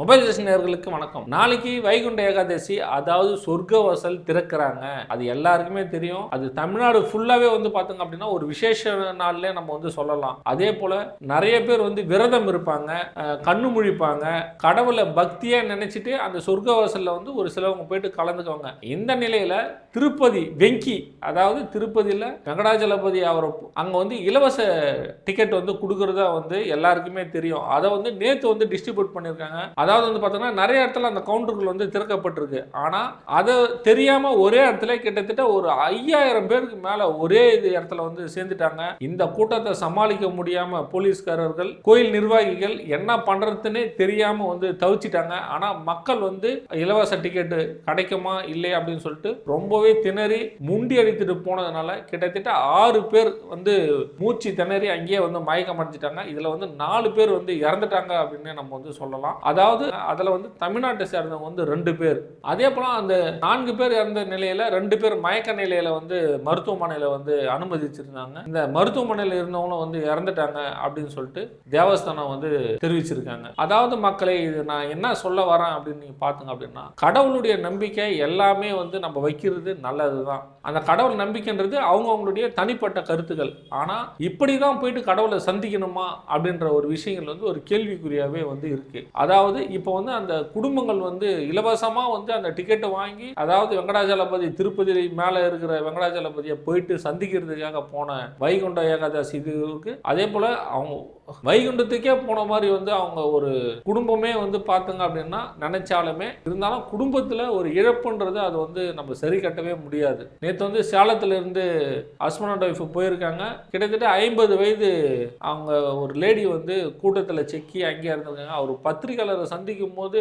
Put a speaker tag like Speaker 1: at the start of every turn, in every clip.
Speaker 1: Mobile நேர்களுக்கு வணக்கம். நாளைக்கு வைகுண்ட ஏகாதசி அதாவது சொர்க்க வசல் திறக்கிறாங்க. அது எல்லாருக்குமே தெரியும். அது தமிழ்நாடு ஃபுல்லாவே வந்து பார்த்தோங்க அப்படின்னா ஒரு விசேஷ நாள்ல நம்ம வந்து சொல்லலாம். அதே போல நிறைய பேர் வந்து விரதம் இருப்பாங்க கண்ணு முழிப்பாங்க. கடவுளை பக்தியா நினைச்சிட்டு அந்த சொர்க்க வாசல்ல வந்து ஒரு சிலவங்க போயிட்டு கலந்துக்குவாங்க. இந்த நிலையில திருப்பதி வெங்கி அதாவது திருப்பதியில வெங்கடாஜலபதி அவரை அங்க வந்து இலவச டிக்கெட் வந்து கொடுக்கறதா வந்து எல்லாருக்குமே தெரியும். அதை வந்து நேத்து வந்து டிஸ்ட்ரிபியூட் பண்ணியிருக்காங்க. அதாவது வந்து பார்த்தோன்னா நிறைய இடத்துல அந்த கவுண்டர்கள் வந்து திறக்கப்பட்டிருக்கு. ஆனால் அதை தெரியாமல் ஒரே இடத்துல கிட்டத்தட்ட ஒரு ஐயாயிரம் பேருக்கு மேலே ஒரே இது இடத்துல வந்து சேர்ந்துட்டாங்க. இந்த கூட்டத்தை சமாளிக்க முடியாமல் போலீஸ்காரர்கள் கோயில் நிர்வாகிகள் என்ன பண்றதுன்னே தெரியாமல் வந்து தவிச்சிட்டாங்க. ஆனால் மக்கள் வந்து இலவச டிக்கெட்டு கிடைக்குமா இல்லை அப்படின்னு சொல்லிட்டு ரொம்பவே திணறி முண்டி அடித்துட்டு போனதுனால கிட்டத்தட்ட ஆறு பேர் வந்து மூச்சு திணறி அங்கேயே வந்து மயக்கம் அடைஞ்சிட்டாங்க இதில் வந்து நாலு பேர் வந்து இறந்துட்டாங்க அப்படின்னு நம்ம வந்து சொல்லலாம். அதாவது அதாவது அதில் வந்து தமிழ்நாட்டை சேர்ந்தவங்க வந்து ரெண்டு பேர். அதே போல் அந்த நான்கு பேர் இறந்த நிலையில் ரெண்டு பேர் மயக்க நிலையில் வந்து மருத்துவமனையில் வந்து அனுமதிச்சிருந்தாங்க. இந்த மருத்துவமனையில் இருந்தவங்களும் வந்து இறந்துட்டாங்க அப்படின்னு சொல்லிட்டு தேவஸ்தானம் வந்து தெரிவிச்சிருக்காங்க. அதாவது மக்களை இது நான் என்ன சொல்ல வரேன் அப்படின்னு நீங்கள் பார்த்துங்க அப்படின்னா கடவுளுடைய நம்பிக்கை எல்லாமே வந்து நம்ம வைக்கிறது நல்லது தான் அந்த கடவுள் நம்பிக்கைன்றது அவங்கவுங்களுடைய தனிப்பட்ட கருத்துக்கள். ஆனால் இப்படி தான் போயிட்டு கடவுளை சந்திக்கணுமா அப்படின்ற ஒரு விஷயங்கள் வந்து ஒரு கேள்விக்குறியாகவே வந்து இருக்குது அதாவது இப்போ வந்து அந்த குடும்பங்கள் வந்து இலவசமாக வந்து அந்த டிக்கெட்டை வாங்கி அதாவது வெங்கடாஜலபதி திருப்பதி மேலே இருக்கிற வெங்கடாஜலபதியை போயிட்டு சந்திக்கிறதுக்காக போன வைகுண்ட ஏகாதசி இதுக்கு அதே போல் அவங்க வைகுண்டத்துக்கே போன மாதிரி வந்து அவங்க ஒரு குடும்பமே வந்து பார்த்துங்க அப்படின்னா நினைச்சாலுமே இருந்தாலும் குடும்பத்தில் ஒரு இழப்புன்றது அது வந்து நம்ம சரி கட்டவே முடியாது. நேற்று வந்து சேலத்துல இருந்து ஹஸ்பண்ட் அண்ட் ஒய்ஃப் போயிருக்காங்க. கிட்டத்தட்ட ஐம்பது வயது அவங்க ஒரு லேடி வந்து கூட்டத்தில் செக்கி அங்கேயே இருந்திருக்காங்க. அவர் பத்திரிகையாளரை சந்திக்கும் போது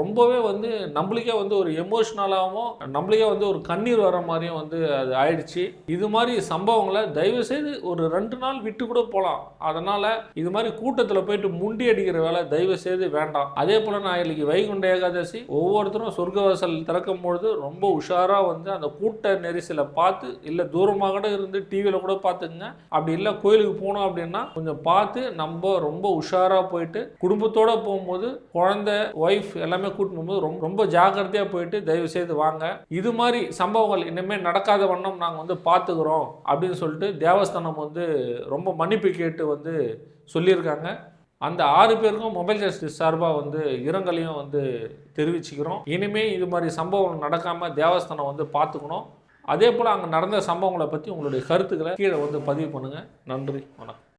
Speaker 1: ரொம்பவே வந்து நம்மளுக்கே வந்து ஒரு எமோஷ்னலாகவும் நம்மளுக்கே வந்து ஒரு கண்ணீர் வர மாதிரியும் வந்து அது ஆயிடுச்சு. இது மாதிரி சம்பவங்களை தயவு செய்து ஒரு ரெண்டு நாள் விட்டு கூட போகலாம் அதனால் இது இது மாதிரி கூட்டத்தில் போயிட்டு முண்டி அடிக்கிற வேலை தயவு செய்து வேண்டாம். அதே போல் நான் இன்னைக்கு வைகுண்ட ஏகாதசி ஒவ்வொருத்தரும் சொர்க்கவாசல் திறக்கும் பொழுது ரொம்ப உஷாராக வந்து அந்த கூட்ட நெரிசலை பார்த்து இல்லை தூரமாக கூட இருந்து டிவியில் கூட பார்த்துங்க அப்படி இல்லை கோயிலுக்கு போனோம் அப்படின்னா கொஞ்சம் பார்த்து நம்ம ரொம்ப உஷாராக போயிட்டு குடும்பத்தோடு போகும்போது குழந்தை ஒய்ஃப் எல்லாமே கூட்டிட்டு போகும்போது ரொம்ப ரொம்ப ஜாக்கிரதையாக போயிட்டு தயவு செய்து வாங்க. இது மாதிரி சம்பவங்கள் இனிமேல் நடக்காத வண்ணம் நாங்கள் வந்து பார்த்துக்கிறோம் அப்படின்னு சொல்லிட்டு தேவஸ்தானம் வந்து ரொம்ப மன்னிப்பு கேட்டு வந்து சொல்லியிருக்காங்க. அந்த ஆறு பேருக்கும் மொபைல் ஜஸ்டிஸ் சார்பாக வந்து இரங்கலையும் வந்து தெரிவிச்சுக்கிறோம். இனிமேல் இது மாதிரி சம்பவம் நடக்காமல் தேவஸ்தானம் வந்து பார்த்துக்கணும். அதே போல் அங்கே நடந்த சம்பவங்களை பற்றி உங்களுடைய கருத்துக்களை கீழே வந்து பதிவு பண்ணுங்கள் நன்றி. வணக்கம்.